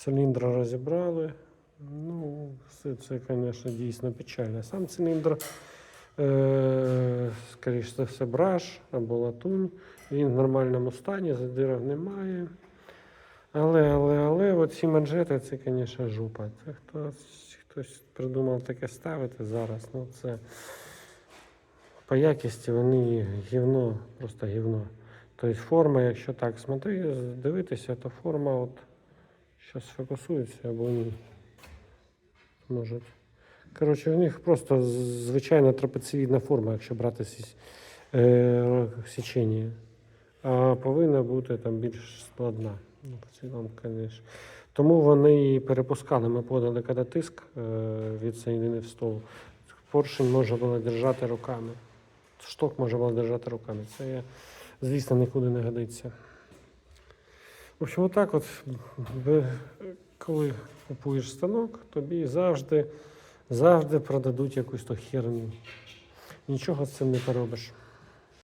Циліндр розібрали. Ну, все це, звісно, дійсно печально. Сам циліндр, е, скоріш за все, браш або латунь. Він в нормальному стані, задирок немає. Але, але, але, оці манжети це, звісно, жопа. Це хтось, хтось придумав таке ставити зараз. Ну, це по якісті вони гівно, просто гівно. Тобто форма, якщо так смотри, дивитися, то форма от зараз фокусується або ні. Можуть. Коротше, в них просто звичайна трапеціїдна форма, якщо брати е, січення. А повинна бути там більш складна. Ну, в цілому, звісно. Тому вони і перепускали. Ми подали коли тиск е, від середини в стол. Поршень можна було держати руками. Шток можна було держати руками. Це, звісно, нікуди не годиться. В общем, отак от, коли купуєш станок, тобі завжди, завжди продадуть якусь то херню. Нічого з цим не поробиш.